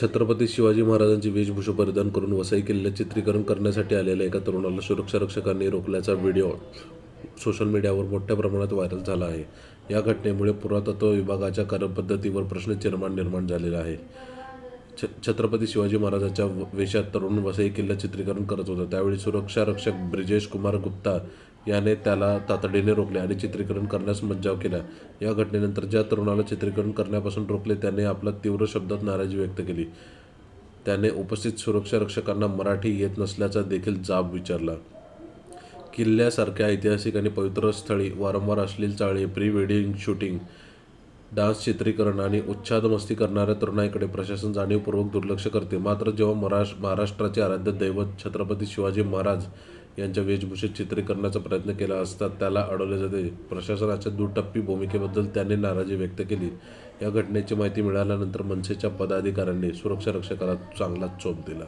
छत्रपती शिवाजी महाराजांची वेशभूषा परिधान करून वसई किल्ल्यात चित्रीकरण करण्यासाठी आलेल्या एका तरुणाला सुरक्षा रक्षकांनी रोखल्याचा व्हिडिओ सोशल मीडियावर मोठ्या प्रमाणात व्हायरल झाला आहे. या घटनेमुळे पुरातत्व विभागाच्या कार्यपद्धतीवर प्रश्न निर्माण निर्माण झालेला आहे. छ छत्रपती शिवाजी महाराजांच्या वेशात तरुण वसई किल्ला चित्रीकरण करत होता. त्यावेळी सुरक्षा रक्षक ब्रिजेश कुमार गुप्ता याने त्याला तातडीने रोखले आणि चित्रीकरण करण्यास मज्जाव केला. या घटनेनंतर ज्या तरुणाला चित्रीकरण करण्यापासून रोखले त्याने आपला तीव्र शब्दात नाराजी व्यक्त केली. त्याने उपस्थित सुरक्षा रक्षकांना मराठी येत नसल्याचा देखील जाब विचारला. किल्ल्यासारख्या ऐतिहासिक आणि पवित्र स्थळी वारंवार अश्लील चाळी प्री वेडिंग शूटिंग डान्स चित्रीकरण आणि उच्छाद मस्ती करणाऱ्या तरुणाईकडे प्रशासन जाणीवपूर्वक दुर्लक्ष करते. मात्र जेव्हा महाराष्ट्र महाराष्ट्राचे आराध्य दैवत छत्रपती शिवाजी महाराज यांच्या वेशभूषेत चित्रीकरणाचा प्रयत्न केला असता त्याला अडवले जाते. प्रशासनाच्या दुटप्पी भूमिकेबद्दल त्यांनी नाराजी व्यक्त केली. या घटनेची माहिती मिळाल्यानंतर मनसेच्या पदाधिकाऱ्यांनी सुरक्षा रक्षकाला चांगलाच चोप दिला.